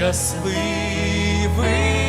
щасливий.